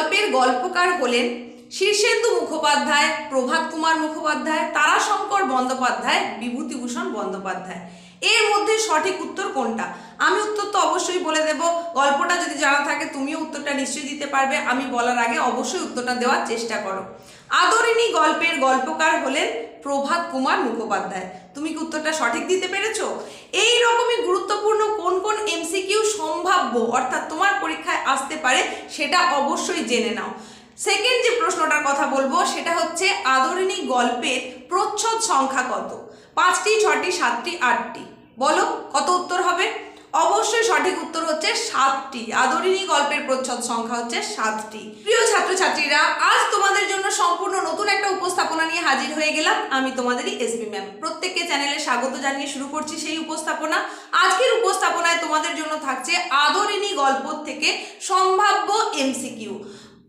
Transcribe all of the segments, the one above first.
গল্পের গল্পকার হলেন শীর্ষেন্দু মুখোপাধ্যায়, প্রভাত কুমার মুখোপাধ্যায়, তারাশঙ্কর বন্দ্যোপাধ্যায়, বিভূতিভূষণ বন্দ্যোপাধ্যায়। এর মধ্যে সঠিক উত্তর কোনটা? আমি উত্তর তো অবশ্যই বলে দেব। গল্পটা যদি জানা থাকে, তুমিও উত্তরটা নিশ্চয়ই দিতে পারবে। আমি বলার আগে অবশ্যই উত্তরটা দেওয়ার চেষ্টা করো। আদরিণী গল্পের গল্পকার হলেন প্রভাত কুমার মুখোপাধ্যায়। তুমি কি উত্তরটা সঠিক দিতে পেরেছ? এই রকমই গুরুত্বপূর্ণ কোন কোন সম্ভাব্য অর্থাৎ তোমার পরীক্ষায় আসতে পারে, সেটা অবশ্যই জেনে নাও। সেকেন্ড যে প্রশ্নটার কথা বলব, সেটা হচ্ছে আদরিণী গল্পের প্রচ্ছদ সংখ্যা কত? পাঁচটি ছটি সাতটি, আটটি। বলো, কত উত্তর হবে? অবশ্যই সঠিক উত্তর হচ্ছে সাতটি। আদরিণী গল্পের প্রচ্ছদ সংখ্যা হচ্ছে সাতটি। প্রিয় ছাত্রছাত্রীরা, আজ তোমাদের জন্য সম্পূর্ণ নতুন একটা উপস্থাপনা নিয়ে হাজির হয়ে গেলাম। আমি তোমাদেরই এসবি ম্যাম প্রত্যেককে চ্যানেলে স্বাগত জানিয়ে শুরু করছি সেই উপস্থাপনা। আজকের উপস্থাপনায় তোমাদের জন্য থাকছে আদরিণী গল্প থেকে সম্ভাব্য এমসিকিউ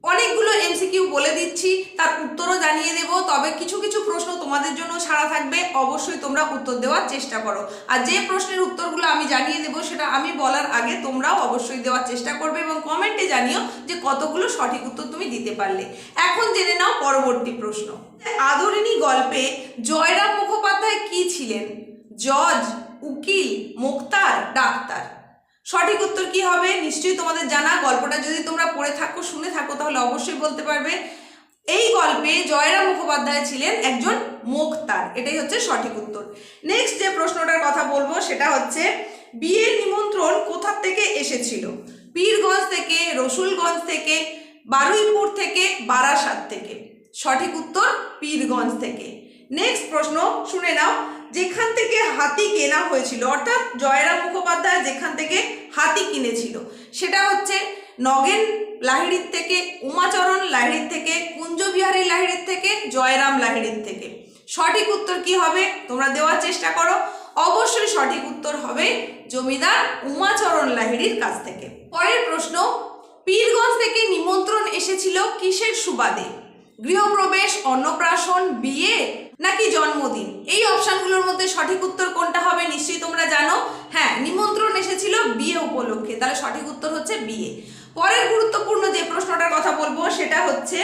অনেকগুলো এমসিকিউ বলে দিচ্ছি, তার উত্তরও জানিয়ে দেব। তবে কিছু কিছু প্রশ্ন তোমাদের জন্য ছাড়া থাকবে, অবশ্যই তোমরা উত্তর দেওয়ার চেষ্টা করো। আর যে প্রশ্নের উত্তরগুলো আমি জানিয়ে দেবো, সেটা আমি বলার আগে তোমরাও অবশ্যই দেওয়ার চেষ্টা করবে এবং কমেন্টে জানিও যে কতগুলো সঠিক উত্তর তুমি দিতে পারলে। এখন জেনে নাও পরবর্তী প্রশ্ন। আদরিণী গল্পে জয়রাম মুখোপাধ্যায় কি ছিলেন? জজ, উকিল, মুক্তার, ডাক্তার। সঠিক উত্তর কি হবে? নিশ্চয়ই তোমাদের জানা। গল্পটা যদি তোমরা পড়ে থাকো, শুনে থাকো, তাহলে অবশ্যই বলতে পারবে। এই গল্পে জয়রাম মুখোপাধ্যায় ছিলেন একজন মোক্তার। এটাই হচ্ছে সঠিক উত্তর। নেক্সট যে প্রশ্নটার কথা বলব, সেটা হচ্ছে, বিয়ের নিমন্ত্রণ কোথা থেকে এসেছিল? পীরগঞ্জ থেকে, রসুলগঞ্জ থেকে, বারুইপুর থেকে, বারাসাত থেকে? সঠিক উত্তর, পীরগঞ্জ থেকে। নেক্সট প্রশ্ন, শুনে নাও। যেখান থেকে হাতি কেনা হয়েছিল, অর্থাৎ জয়রাম মুখোপাধ্যায় যেখান থেকে হাতি কিনেছিল, সেটা হচ্ছে নগেন লাহিড়ির থেকে, উমাচরণ লাহিড়ির থেকে, কুঞ্জবিহারী লাহিড়ির থেকে, জয়রাম লাহিড়ির থেকে। সঠিক উত্তর কি হবে? তোমরা দেওয়ার চেষ্টা করো। অবশ্যই সঠিক উত্তর হবে জমিদার উমাচরণ লাহিড়ির কাছ থেকে। পরের প্রশ্ন, পীরগঞ্জ থেকে নিমন্ত্রণ এসেছিল কিসের সুবাদে? গৃহপ্রবেশ, অন্নপ্রাশন, বিয়ে নাকি জন্মদিন? এই অপশানগুলোর মধ্যে সঠিক উত্তর কোনটা হবে নিশ্চয়ই তোমরা জানো। হ্যাঁ নিমন্ত্রণ এসেছিল বিয়ে উপলক্ষে। তাহলে সঠিক উত্তর হচ্ছে বিয়ে। পরের গুরুত্বপূর্ণ যে প্রশ্নটার কথা বলব সেটা হচ্ছে,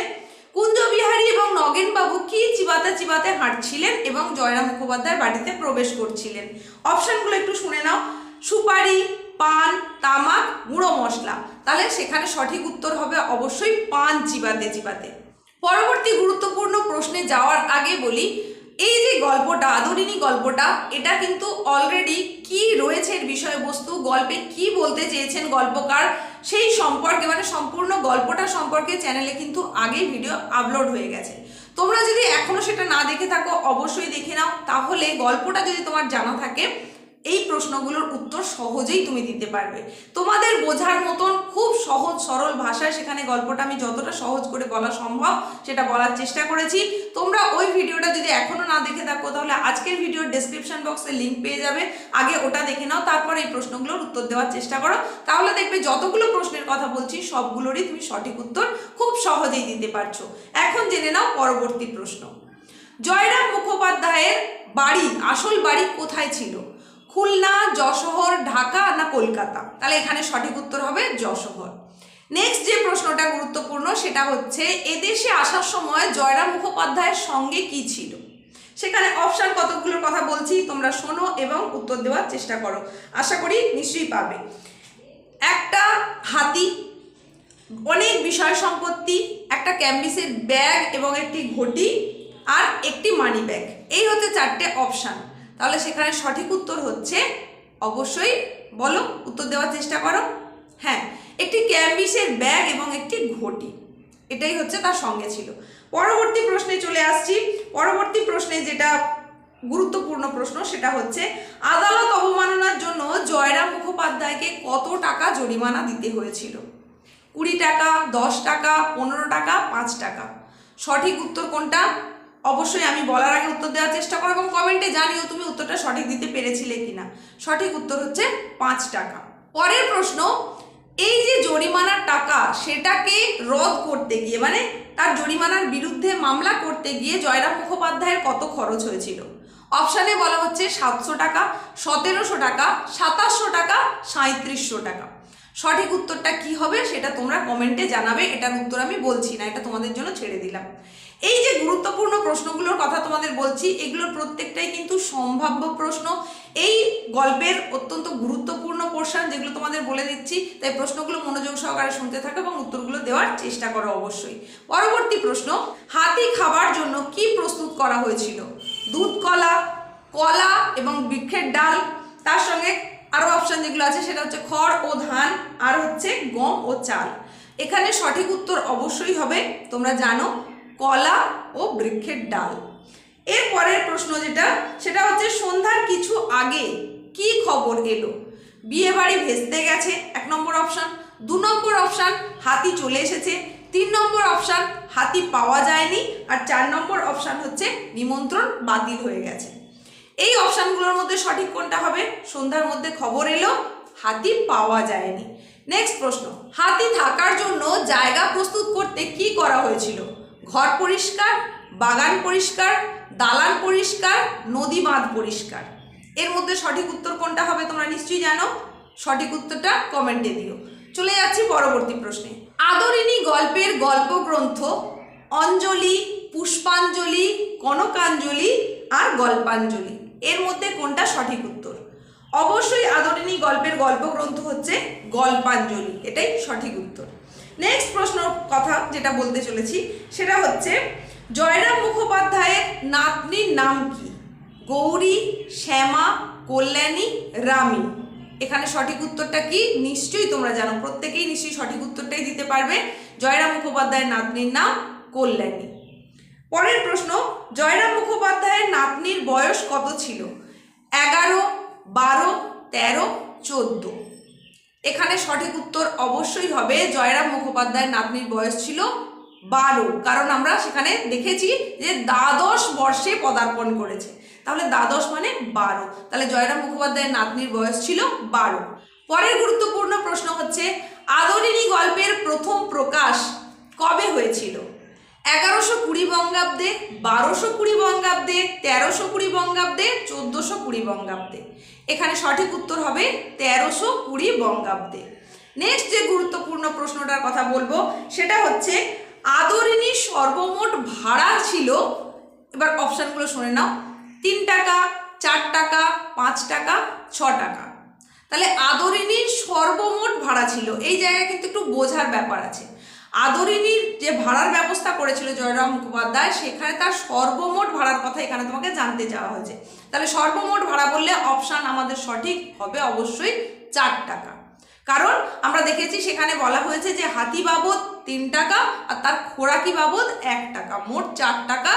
কুঞ্জবিহারী এবং নগেনবাবু কি চিবাতে চিবাতে হাঁটছিলেন এবং জয়রাম মুখোপাধ্যায়ের বাড়িতে প্রবেশ করছিলেন? অপশানগুলো একটু শুনে নাও। সুপারি, পান, তামাক, গুঁড়ো মশলা। তাহলে সেখানে সঠিক উত্তর হবে অবশ্যই পান চিবাতে চিবাতে। পরবর্তী গুরুত্বপূর্ণ প্রশ্নে যাওয়ার আগে বলি, এই যে গল্পটা আদরিণী গল্পটা, এটা কিন্তু অলরেডি কি রয়েছে এর বিষয়বস্তু, গল্পে কি বলতে চেয়েছেন গল্পকার, সেই সম্পর্কে মানে সম্পূর্ণ গল্পটা সম্পর্কে চ্যানেলে কিন্তু আগেই ভিডিও আপলোড হয়ে গেছে। তোমরা যদি এখনও সেটা না দেখে থাকো, অবশ্যই দেখে নাও। তাহলে গল্পটা যদি তোমার জানা থাকে এই প্রশ্নগুলোর উত্তর সহজেই তুমি দিতে পারবে। তোমাদের বোঝার মতন খুব সহজ সরল ভাষায় সেখানে গল্পটা আমি যতটা সহজ করে বলা সম্ভব সেটা বলার চেষ্টা করেছি। তোমরা ওই ভিডিওটা যদি এখনও না দেখে থাকো, তাহলে আজকের ভিডিওর ডেসক্রিপশন বক্সে লিঙ্ক পেয়ে যাবে। আগে ওটা দেখে নাও, তারপর এই প্রশ্নগুলোর উত্তর দেওয়ার চেষ্টা করো। তাহলে দেখবে যতগুলো প্রশ্নের কথা বলছি, সবগুলোরই তুমি সঠিক উত্তর খুব সহজেই দিতে পারছ। এখন জেনে নাও পরবর্তী প্রশ্ন। জয়রাম মুখোপাধ্যায়ের বাড়ি, আসল বাড়ি কোথায় ছিল? খুলনা যশোহর ঢাকা না কলকাতা? তাহলে এখানে সঠিক উত্তর হবে যশোহর নেক্সট যে প্রশ্নটা গুরুত্বপূর্ণ, সেটা হচ্ছে, এদেশে আসার সময় জয়রাম মুখোপাধ্যায়ের সঙ্গে কি ছিল? সেখানে অপশান কতগুলোর কথা বলছি, তোমরা শোনো এবং উত্তর দেওয়ার চেষ্টা করো। আশা করি নিশ্চয়ই পাবে। একটা হাতি, অনেক বিষয় সম্পত্তি, একটা ক্যাম্বিসের ব্যাগ এবং একটি ঘটি আর একটি মানি ব্যাগ এই হচ্ছে চারটে অপশান তাহলে সেখানে সঠিক উত্তর হচ্ছে অবশ্যই বলো, উত্তর দেওয়ার চেষ্টা করো। হ্যাঁ একটি ক্যাম্বিসের ব্যাগ এবং একটি ঘটি, এটাই হচ্ছে তার সঙ্গে ছিল। পরবর্তী প্রশ্নে চলে আসছি। পরবর্তী প্রশ্নে যেটা গুরুত্বপূর্ণ প্রশ্ন, সেটা হচ্ছে, আদালত অবমাননার জন্য জয়রাম মুখোপাধ্যায়কে কত টাকা জরিমানা দিতে হয়েছিল? কুড়ি টাকা, দশ টাকা, পনেরো টাকা, পাঁচ টাকা। সঠিক উত্তর কোনটা? অবশ্যই আমি বলার আগে উত্তর দেওয়ার চেষ্টা করো এবং কমেন্টে জানিও তুমি উত্তরটা সঠিক দিতে পেরেছিলে কিনা। সঠিক উত্তর হচ্ছে পাঁচ টাকা। পরের প্রশ্ন, এই যে জরিমানার টাকা, সেটাকে রদ করতে গিয়ে মানে তার জরিমানার বিরুদ্ধে মামলা করতে গিয়ে জয়রাম মুখোপাধ্যায়ের কত খরচ হয়েছিল? অপশানে বলা হচ্ছে সাতশো টাকা, সতেরোশো টাকা, সাতাশশো টাকা সাঁত্রিশশো টাকা। সঠিক উত্তরটা কি হবে, সেটা তোমরা কমেন্টে জানাবে, এটার উত্তর আমি বলছি না, এটা তোমাদের জন্য ছেড়ে দিলাম। এই যে গুরুত্বপূর্ণ প্রশ্নগুলোর কথা তোমাদের বলছি, এগুলোর প্রত্যেকটাই কিন্তু সম্ভাব্য প্রশ্ন। এই গল্পের অত্যন্ত গুরুত্বপূর্ণ পোর্শন যেগুলো তোমাদের বলে দিচ্ছি, তাই প্রশ্নগুলো মনোযোগ সহকারে শুনতে থাকো এবং উত্তরগুলো দেওয়ার চেষ্টা করো অবশ্যই। পরবর্তী প্রশ্ন, হাতি খাবার জন্য কি প্রস্তুত করা হয়েছিল? দুধ কলা কলা এবং বৃক্ষের ডাল। তার সঙ্গে আরও অপশান যেগুলো আছে, সেটা হচ্ছে খড় ও ধান, আর হচ্ছে গম ও চাল। এখানে সঠিক উত্তর অবশ্যই হবে, তোমরা জানো। কলা ও বৃক্ষের ডাল। এর পরের প্রশ্ন যেটা, সেটা হচ্ছে সন্ধ্যার কিছু আগে কি খবর এলো? বিয়ে বাড়ি ভেস্তে গেছে, এক নম্বর অপশান। দু নম্বর অপশান, হাতি চলে এসেছে। তিন নম্বর অপশান, হাতি পাওয়া যায়নি। আর চার নম্বর অপশান হচ্ছে, নিমন্ত্রণ বাতিল হয়ে গেছে। এই অপশানগুলোর মধ্যে সঠিক কোনটা হবে? সন্ধ্যার মধ্যে খবর এলো, হাতি পাওয়া যায়নি। নেক্সট প্রশ্ন, হাতি থাকার জন্য জায়গা প্রস্তুত করতে কি করা হয়েছিল? ঘর পরিষ্কার, বাগান পরিষ্কার, দালান পরিষ্কার, নদী বাঁধ পরিষ্কার। এর মধ্যে সঠিক উত্তর কোনটা হবে তোমরা নিশ্চয়ই জানো? সঠিক উত্তরটা কমেন্টে দিও। চলে যাচ্ছি পরবর্তী প্রশ্নে। আদরিণী গল্পের গল্প গ্রন্থ অঞ্জলি, পুষ্পাঞ্জলি, কনকাঞ্জলি আর গল্পাঞ্জলি। এর মধ্যে কোনটা সঠিক উত্তর? অবশ্যই আদরিণী গল্পের গল্প গ্রন্থ হচ্ছে গল্পাঞ্জলি। এটাই সঠিক উত্তর। নেক্সট প্রশ্ন কথা যেটা বলতে চলেছি, সেটা হচ্ছে, জয়রাম মুখোপাধ্যায়ের নাতনির নাম কি? গৌরী, শ্যামা, কল্যাণী, রামী। এখানে সঠিক উত্তরটা কি? নিশ্চয়ই তোমরা জানো। প্রত্যেকেই নিশ্চয়ই সঠিক উত্তরটাই দিতে পারবে। জয়রাম মুখোপাধ্যায়ের নাতনির নাম কল্যাণী। পরের প্রশ্ন, জয়রাম মুখোপাধ্যায়ের নাতনির বয়স কত ছিল? এগারো, বারো, তেরো, চোদ্দ। এখানে সঠিক উত্তর অবশ্যই হবে। জয়রাম মুখোপাধ্যায়ের নাতনির বয়স ছিল বারো। কারণ আমরা সেখানে দেখেছি যে দ্বাদশ বর্ষে পদার্পণ করেছে। তাহলে দ্বাদশ মানে বারো। তাহলে জয়রাম মুখোপাধ্যায়ের নাতনির বয়স ছিল বারো। পরের গুরুত্বপূর্ণ প্রশ্ন হচ্ছে আদরিনী গল্পের প্রথম প্রকাশ কবে হয়েছিল? এগারোশো কুড়ি বঙ্গাব্দে, বারোশো কুড়ি বঙ্গাব্দে, তেরোশো কুড়ি বঙ্গাব্দে, চোদ্দোশো কুড়ি বঙ্গাব্দে। এখানে সঠিক উত্তর হবে তেরোশো কুড়ি বঙ্গাব্দে। নেক্সট যে গুরুত্বপূর্ণ প্রশ্নটার কথা বলব, সেটা হচ্ছে আদরিণী সর্বমোট ভাড়া ছিল, এবার অপশানগুলো শুনে নাও, তিন টাকা, চার টাকা, পাঁচ টাকা, ছ টাকা। তাহলে আদরিণীর সর্বমোট ভাড়া ছিল, এই জায়গায় কিন্তু একটু বোঝার ব্যাপার আছে। আদরিণীর যে ভাড়ার ব্যবস্থা করেছিল জয়রাম মুখোপাধ্যায়, সেখানে তার সর্বমোট ভাড়ার কথা এখানে তোমাকে জানতে চাওয়া হয়েছে। তাহলে সর্বমোট ভাড়া বললে অপশান আমাদের সঠিক হবে অবশ্যই চার টাকা। কারণ আমরা দেখেছি সেখানে বলা হয়েছে যে হাতি বাবদ তিন টাকা আর তার খোরাকি বাবদ এক টাকা। মোট চার টাকা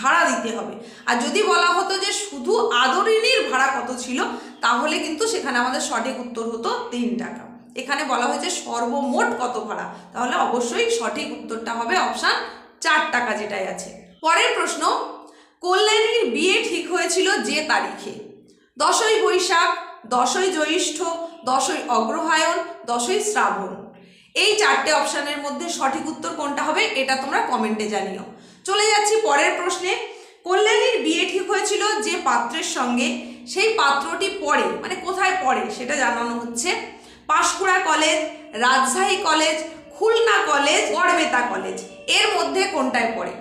ভাড়া দিতে হবে। আর যদি বলা হতো যে শুধু আদরিণীর ভাড়া কত ছিল, তাহলে কিন্তু সেখানে আমাদের সঠিক উত্তর হতো তিন টাকা। এখানে বলা হয়েছে সর্বমোট কত ভাড়া? তাহলে অবশ্যই সঠিক উত্তরটা হবে অপশান চার টাকা যেটাই আছে। পরের প্রশ্ন, কল্যাণীর বিয়ে ঠিক হয়েছিল যে তারিখে? দশই বৈশাখ, দশই জ্যৈষ্ঠ, দশই অগ্রহায়ণ, দশই শ্রাবণ। এই চারটে অপশানের মধ্যে সঠিক উত্তর কোনটা হবে এটা তোমরা কমেন্টে জানিও। চলে যাচ্ছি পরের প্রশ্নে। কল্যাণীর বিয়ে ঠিক হয়েছিল যে পাত্রের সঙ্গে? সেই পাত্রটি পড়ে মানে কোথায় পড়ে সেটা জানানো হচ্ছে। Panskura college, Rajshahi college, Khulna college Garhbeta college. এর মধ্যে কোনটায় পড়ে?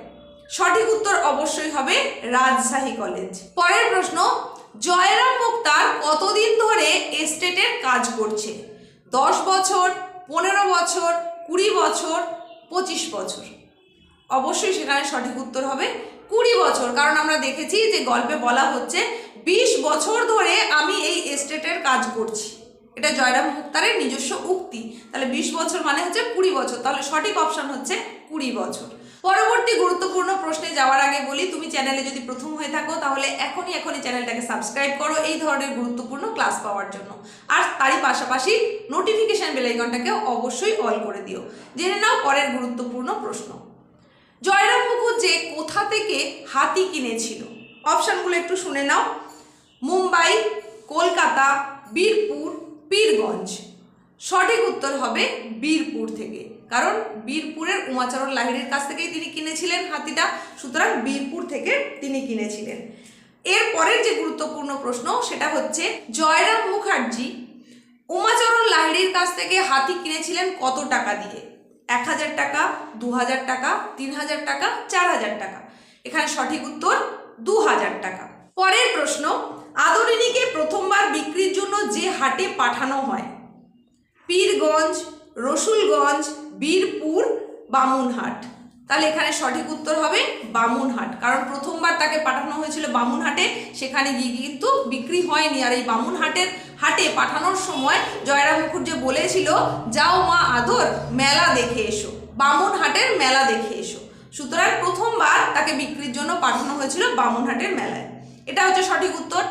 সঠিক উত্তর অবশ্যই হবে রাজশাহী কলেজ। পরের প্রশ্ন, জয়রাম মুক্তার কতদিন ধরে এস্টেটের কাজ করছে? দশ বছর, পনেরো বছর, কুড়ি বছর, পঁচিশ বছর? অবশ্যই সেখানে সঠিক উত্তর হবে কুড়ি বছর, কারণ আমরা দেখেছি যে গল্পে বলা হচ্ছে, বিশ বছর ধরে আমি এই এস্টেটের কাজ করছি। এটা জয়রাম মুক্তারের নিজস্ব উক্তি। তাহলে বিশ বছর মানে হচ্ছে কুড়ি বছর। তাহলে সঠিক অপশন হচ্ছে কুড়ি বছর। পরবর্তী গুরুত্বপূর্ণ প্রশ্নে যাওয়ার আগে বলি, তুমি চ্যানেলে যদি প্রথম হয়ে থাকো, তাহলে এখনই এখনই চ্যানেলটাকে সাবস্ক্রাইব করো এই ধরনের গুরুত্বপূর্ণ ক্লাস পাওয়ার জন্য। আর তারই পাশাপাশি নোটিফিকেশন বেলাইকনটাকেও অবশ্যই অল করে দিও। জেনে নাও পরের গুরুত্বপূর্ণ প্রশ্ন। জয়রাম মুখুজ্জে কোথা থেকে হাতি কিনেছিল? অপশানগুলো একটু শুনে নাও। মুম্বাই, কলকাতা, বীরপুর পীরগঞ্জ সঠিক উত্তর হবে বীরপুর থেকে। কারণ বীরপুরের উমাচরণ লাহিড়ির কাছ থেকেই তিনি কিনেছিলেন হাতিটা, সুতরাং বীরপুর থেকে তিনি কিনেছিলেন। এর পরের যে গুরুত্বপূর্ণ প্রশ্ন, সেটা হচ্ছে, জয়রাম মুখার্জি উমাচরণ লাহিড়ির কাছ থেকে হাতি কিনেছিলেন কত টাকা দিয়ে? এক হাজার টাকা, দু হাজার টাকা, তিন হাজার টাকা, চার হাজার টাকা। এখানে সঠিক উত্তর, দু হাজার টাকা। পরের প্রশ্ন আদরিনীকে প্রথমবার বিক্রির জন্য যে হাটে পাঠানো হয়। পীরগঞ্জ, রসুলগঞ্জ, বীরপুর, বামুনহাট। তাহলে এখানে সঠিক উত্তর হবে বামুনহাট। কারণ প্রথমবার তাকে পাঠানো হয়েছিল বামুনহাটে, সেখানে গিয়ে কিন্তু বিক্রি হয়নি। আর এই বামুনহাটের হাটে পাঠানোর সময় জয়রাম মুখুজ্জে বলেছিল, যাও মা আদর, মেলা দেখে এসো। বামুনহাটের মেলা দেখে এসো। সুতরাং প্রথমবার তাকে বিক্রির জন্য পাঠানো হয়েছিল বামুনহাটের মেলায়। এটা হচ্ছে সঠিক উত্তর।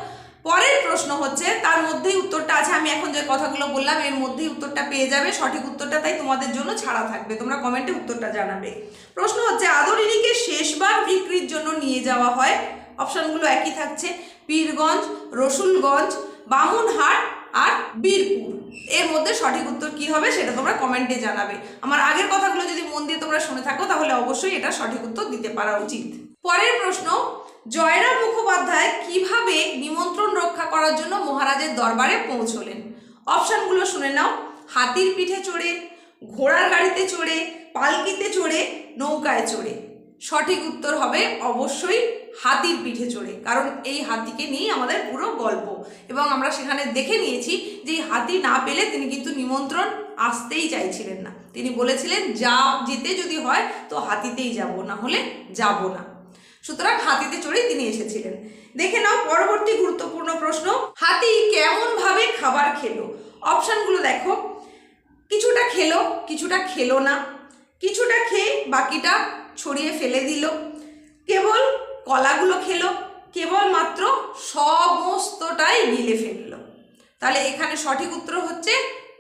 হচ্ছে, তার মধ্যেই উত্তরটা আছে। আমি এখন যে কথাগুলো বললাম, এর মধ্যেই উত্তরটা পেয়ে যাবে। সঠিক উত্তরটা তাই তোমাদের জন্য ছাড়া থাকবে। তোমরা কমেন্টে উত্তরটা জানাবে। প্রশ্ন হচ্ছে আদরিনীকে শেষবার বিক্রির জন্য নিয়ে যাওয়া হয়? অপশানগুলো একই থাকছে। পীরগঞ্জ রসুলগঞ্জ বামুনহাট আর বীরপুর। এর মধ্যে সঠিক উত্তর কি হবে সেটা তোমরা কমেন্টে জানাবে। আমার আগের কথাগুলো যদি মন দিয়ে তোমরা শুনে থাকো, তাহলে অবশ্যই এটা সঠিক উত্তর দিতে পারা উচিত। পরের প্রশ্ন জয়রাম মুখোপাধ্যায় কীভাবে নিমন্ত্রণ রক্ষা করার জন্য মহারাজের দরবারে পৌঁছলেন? অপশনগুলো শুনে নাও। হাতির পিঠে চড়ে, ঘোড়ার গাড়িতে চড়ে, পালকিতে চড়ে, নৌকায় চড়ে। সঠিক উত্তর হবে অবশ্যই হাতির পিঠে চড়ে। কারণ এই হাতিকে নিয়েই আমাদের পুরো গল্প। এবং আমরা সেখানে দেখে নিয়েছি যে এই হাতি না পেলে তিনি কিন্তু নিমন্ত্রণ আসতেই চাইছিলেন না। তিনি বলেছিলেন, যা যেতে যদি হয় তো হাতিতেই যাব, না হলে যাব না। সুতরাং হাতিতে চড়েই তিনি এসেছিলেন। দেখে নাও পরবর্তী গুরুত্বপূর্ণ প্রশ্ন, হাতি কেমন ভাবে খাবার খেলো? অপশানগুলো দেখো। কিছুটা খেলো কিছুটা খেলো না। কিছুটা খেয়ে বাকিটা ছড়িয়ে ফেলে দিল। কেবল কলাগুলো খেলো, কেবলমাত্র সমস্তটাই গিলে ফেলল। তাহলে এখানে সঠিক উত্তর হচ্ছে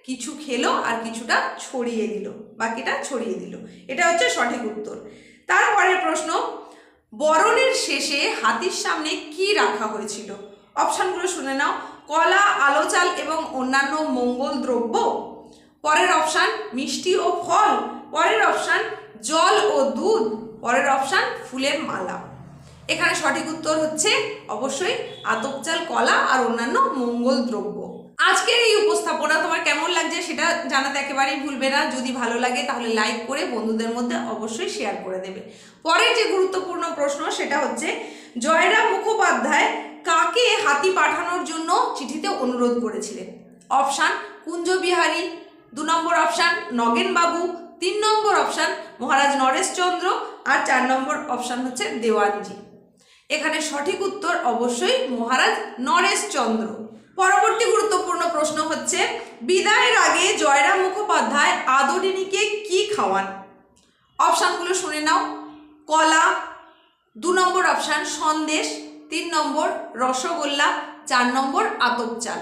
কিছু খেলো আর কিছুটা ছড়িয়ে দিল, বাকিটা ছড়িয়ে দিল। এটা হচ্ছে সঠিক উত্তর। তারপরের প্রশ্ন বরণের শেষে হাতির সামনে কি রাখা হয়েছিল? অপশানগুলো শুনে নাও। কলা, আলো চাল এবং অন্যান্য মঙ্গল দ্রব্য। পরের অপশান, মিষ্টি ও ফল। পরের অপশান, জল ও দুধ। পরের অপশান, ফুলের মালা। এখানে সঠিক উত্তর হচ্ছে অবশ্যই আতপ চাল, কলা আর অন্যান্য মঙ্গল দ্রব্য। আজকের এই উপস্থাপনা তোমার কেমন লাগছে সেটা জানাতে একেবারেই ভুলবে না। যদি ভালো লাগে তাহলে লাইক করে বন্ধুদের মধ্যে অবশ্যই শেয়ার করে দেবে। পরের যে গুরুত্বপূর্ণ প্রশ্ন সেটা হচ্ছে, জয়রাম মুখোপাধ্যায় কাকে হাতি পাঠানোর জন্য চিঠিতে অনুরোধ করেছিলেন? অপশান, কুঞ্জবিহারী। দু নম্বর অপশান, নগেনবাবু। তিন নম্বর অপশান, মহারাজ নরেশচন্দ্র। আর চার নম্বর অপশান হচ্ছে দেওয়ানজি। এখানে সঠিক উত্তর অবশ্যই মহারাজ নরেশচন্দ্র পরবর্তী গুরুত্বপূর্ণ প্রশ্ন হচ্ছে, বিদায়ের আগে জয়রাম মুখোপাধ্যায় আদরিনীকে কি খাওয়ান? অপশানগুলো শুনে নাও। কলা, দু নম্বর অপশান সন্দেশ, তিন নম্বর রসগোল্লা, চার নম্বর আতপ চাল।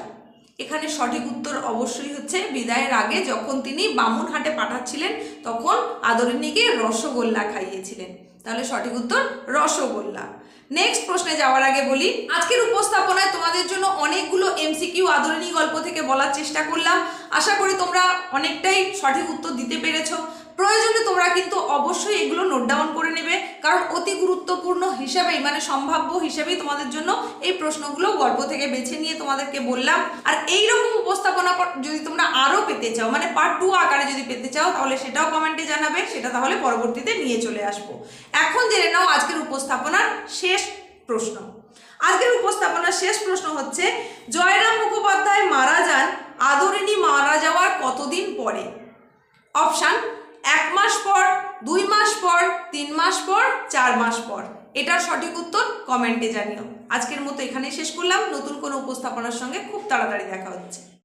এখানে সঠিক উত্তর অবশ্যই হচ্ছে, বিদায়ের আগে যখন তিনি বামুনহাটে পাঠাচ্ছিলেন, তখন আদরিনীকে রসগোল্লা খাইয়েছিলেন। তাহলে সঠিক উত্তর রসগোল্লা। নেক্সট প্রশ্নে যাওয়ার আগে বলি, আজকের উপস্থাপনায় তোমাদের জন্য অনেকগুলো এমসিকিউ আদরণী গল্প থেকে বলার চেষ্টা করলাম। আশা করি তোমরা অনেকটাই সঠিক উত্তর দিতে পেরেছ। প্রয়োজনে তোমরা কিন্তু অবশ্যই এগুলো নোট ডাউন করে নেবে। কারণ অতি গুরুত্বপূর্ণ হিসাবেই মানে সম্ভাব্য হিসাবেই তোমাদের জন্য এই প্রশ্নগুলো গল্প থেকে বেছে নিয়ে তোমাদেরকে বললাম। আর এই রকম উপস্থাপনা যদি তোমরা আরও পেতে চাও মানে পার্ট টু আকারে যদি পেতে চাও, তাহলে সেটাও কমেন্টে জানাবে, সেটা তাহলে পরবর্তীতে নিয়ে চলে আসব। এখন জেনে নাও আজকের উপস্থাপনার শেষ প্রশ্ন। আজকের উপস্থাপনার শেষ প্রশ্ন হচ্ছে, জয়রাম মুখোপাধ্যায় মারা যান আদরিনী মারা যাওয়ার কতদিন পরে? অপশান এক মাস পর, দুই মাস পর, তিন মাস পর, চার মাস পর। এটার সঠিক উত্তর কমেন্টে জানিও। আজকের মতো এখানেই শেষ করলাম। নতুন কোনো উপস্থাপনার সঙ্গে খুব তাড়াতাড়ি দেখা হচ্ছে।